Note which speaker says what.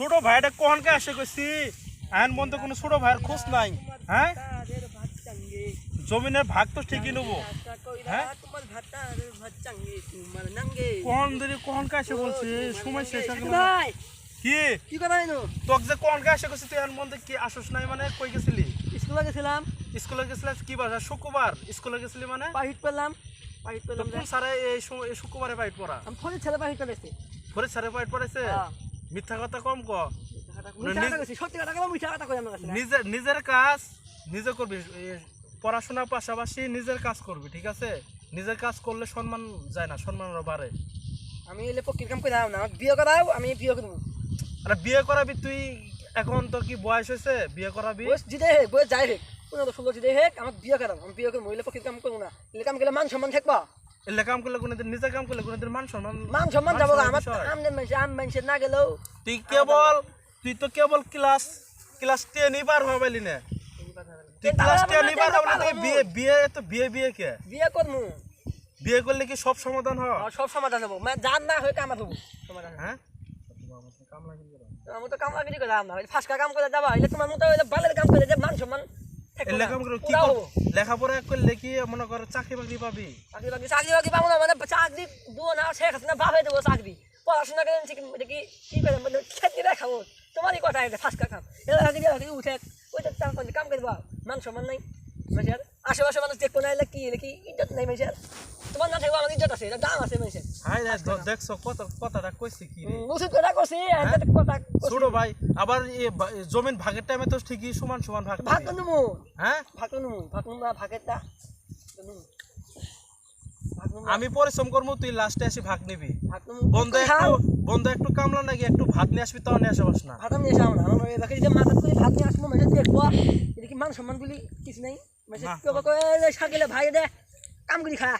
Speaker 1: ছোট ভাইটা কখনকে আসে কইছি? আইন বন্ধ কোনো ছোট ভাইয়ের খোঁজ নাই হ্যাঁ? জমিনের ভাগ তো ঠিকই নেব। হ্যাঁ?
Speaker 2: তোমার ভাতারের ভাত চাঙ্গে তোমার নাঙ্গে
Speaker 1: কখন ধরে কখনকে আসে বলছি? সময় শেষ
Speaker 2: ভাই!
Speaker 1: কি?
Speaker 2: কি
Speaker 1: তোকে যে আসে কইছি তুই আইন বন্ধ কি আসস নাই মানে কই গেছিলি?
Speaker 2: স্কুলে গেছিলাম।
Speaker 1: স্কুলে গেছিলি কি বার? শুক্রবার। স্কুলে গেছিলি মানে?
Speaker 2: পাহিট পেলাম পাহিট পেলাম।
Speaker 1: কোন স্যারে এই শুক্রবারে বাইট পড়া?
Speaker 2: আমি ফোনে ছেলে পাহিট পেলেছি
Speaker 1: ঘরে স্যারে বাইট পড়াইছে?
Speaker 2: হ্যাঁ।
Speaker 1: মিথ্যা কথা কম ক।
Speaker 2: মিঠা কথা কইছি সত্যি কথা কইলাম মিঠা কথা কইলাম না কাছে?
Speaker 1: নিজের নিজের কাজ নিজে করবি পড়াশোনার পাশাপাশি নিজের কাজ করবি ঠিক আছে? নিজের কাজ করলে সম্মান যায় না সম্মান বাড়ে।
Speaker 2: আমি এলে পক্ষীর কাম কইলাম না বিয়ে করাও আমি বিয়ে করব।
Speaker 1: আরে বিয়ে করাবি তুই এখন তোর কি বয়স হয়েছে? বিয়ে করাবি?
Speaker 2: জিদে হেক বয়স যাই হেক পনেরো ষোলো জিদে হেক আমার বিয়ে করাম আমি বিয়ে করব এলে পক্ষীর কাম করব না এলে কাম গেলে মান সম্মান থাকবা।
Speaker 1: এলে কাম করলে কোনদিন নিজে কাম করলে কোনদিন মান সম্মান
Speaker 2: মান সম্মান যাব আমার আমদের মানুষ আম মানুষের না গেলেও।
Speaker 1: তুই কেবল তুই তো কেবল ক্লাস ক্লাস টেনই বার হবাইলি না। তুই ক্লাস টেনই বার হবাইলি তুই বিয়ে বিয়ে তো বিয়ে বিয়ে কে?
Speaker 2: বিয়ে
Speaker 1: বিয়ে করলে কি সব সমাধান হয়?
Speaker 2: আর সব সমাধান হব। মানে যার না হয়ে কামা দেবো সমাধান
Speaker 1: হ্যাঁ?
Speaker 2: আমি তো কাম লাগি করে না ফাঁসকা কাম করে যাবা। তোমার মতো বালের কাম করে যে মান সম্মান
Speaker 1: কি লেখাপড়া করলে কি মনে কর চাকরি বাকরি পাবি?
Speaker 2: চাকরি বাকরি চাকরি বাকরি পাবো না মানে চাকরি দুও না শেখ হাসিনা বাপ দেবো চাকরি পড়াশোনা করে ঠিক দেখি কি করে মানে খেতে দেখাবো। তোমারই কথা এটা ফাঁসকা কাম হাকি উঠে। ওইটা কাম করবা মান সম্মান নাই। মানুষের আশেপাশে মানুষ দেখব না এলে কি এলে কি ইজ্জত নাই মানুষের? তোমার না থাকব আমার ইজ্জত আছে এটা দাম আছে মানুষের।
Speaker 1: হাই দ- দেখছ কত কথাটা কইছি কি
Speaker 2: মুসিদ কথা একটা কথা কইছি।
Speaker 1: ছোট ভাই আবার জমিন ভাগের টাইমে তো ঠিকই সমান সমান ভাগ
Speaker 2: ভাগ। নুমু
Speaker 1: হ্যাঁ?
Speaker 2: ভাগ নুমু ভাগ নুমু ভাগেরটা ভাগ
Speaker 1: আমি পরিশ্রম করব তুই লাস্টে এসে ভাগ নিবি। বন্ধু একটু বন্ধু একটু কামলা নাকি একটু ভাত নিয়ে আসবি তাও নিয়ে আসাবাস না।
Speaker 2: ভাত আমি এসে আমরা আমার এলাকায় যে মাথাত করে ভাত নিয়ে আসব মেসে দেখব। এটা কি মান সম্মান বলি কিছু নাই? মেসে
Speaker 1: না।
Speaker 2: কেউ কয়ে সাকিলে ভাই দে কাম করি খা